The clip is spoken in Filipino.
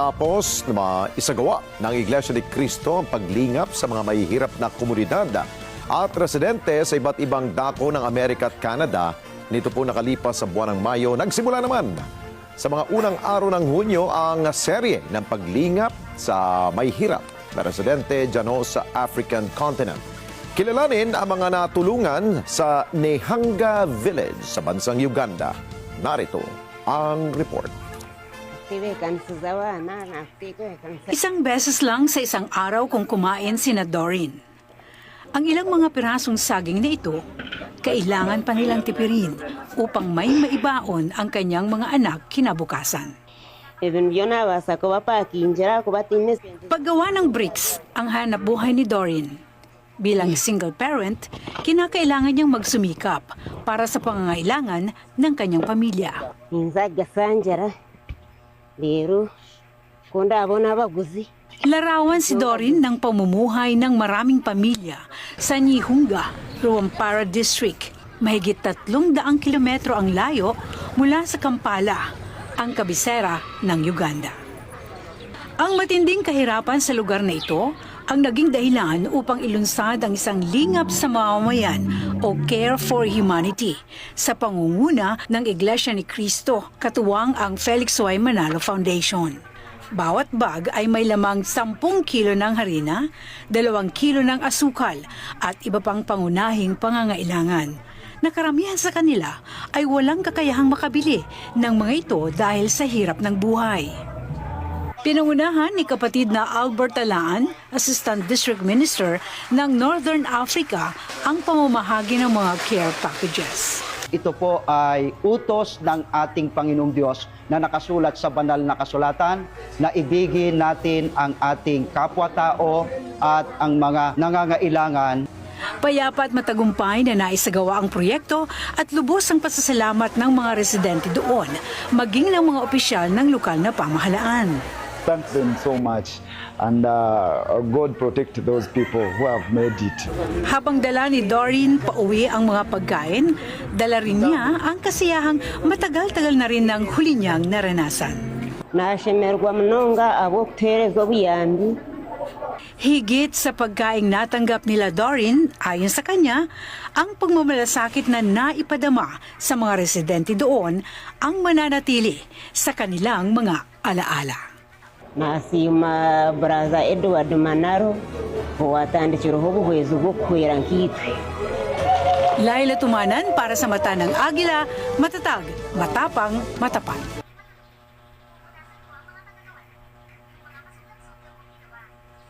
Matapos na maisagawa ng Iglesia ni Cristo ang paglingap sa mga mahihirap na komunidad at residente sa iba't ibang dako ng Amerika at Canada, nito po nakalipas sa buwan ng Mayo, nagsimula naman sa mga unang araw ng Hunyo ang serye ng paglingap sa mahihirap na residente dyan sa African continent. Kilalanin ang mga natulungan sa Nehanga Village sa bansang Uganda. Narito ang report. Isang beses lang sa isang araw kung kumain sina Dorin. Ang ilang mga pirasong saging na ito, kailangan pa nilang tipirin upang may maibaon ang kanyang mga anak kinabukasan. Paggawa ng bricks ang hanap buhay ni Dorin. Bilang single parent, kinakailangan niyang magsumikap para sa pangangailangan ng kanyang pamilya. Gasanjara rero ko ndabona abaguzi Larawan si Dorin ng pamumuhay ng maraming pamilya sa Nihunga, Ruampara District. Mahigit tatlong daang kilometro ang layo mula sa Kampala, ang kabisera ng Uganda. Ang matinding kahirapan sa lugar na ito ang naging dahilan upang ilunsad ang isang lingap sa mamamayan o Care for Humanity sa pangunguna ng Iglesia ni Cristo, katuwang ang Felix Y. Manalo Foundation. Bawat bag ay may lamang 10 kilo ng harina, 2 kilo ng asukal at iba pang pangunahing pangangailangan. Nakaramihan sa kanila ay walang kakayahang makabili ng mga ito dahil sa hirap ng buhay. Pinangunahan ni kapatid na Albert Talaan, Assistant District Minister ng Northern Africa, ang pamamahagi ng mga care packages. Ito po ay utos ng ating Panginoong Diyos na nakasulat sa banal na kasulatan na ibigin natin ang ating kapwa-tao at ang mga nangangailangan Payapa at matagumpay na naisagawa ang proyekto at lubos ang pasasalamat ng mga residente doon, maging ng mga opisyal ng lokal na pamahalaan. Thank them so much and uh, God protect those people who have made it. Habang dala ni Doreen pauwi ang mga pagkain, dala rin niya ang kasiyahang matagal-tagal na rin ng huli niyang naranasan. nashemerwa munonga abokutereza obuyambi Higit sa pagkaing natanggap nila Doreen, ayon sa kanya, ang pagmamalasakit na naipadama sa mga residente doon ang mananatili sa kanilang mga alaala. Nasima braza edward manaro owatandikireho obuhwezi bw'okuhwera nkitwe Laila Tumanan para sa mata ng Agila, matatag, matapang, matapat.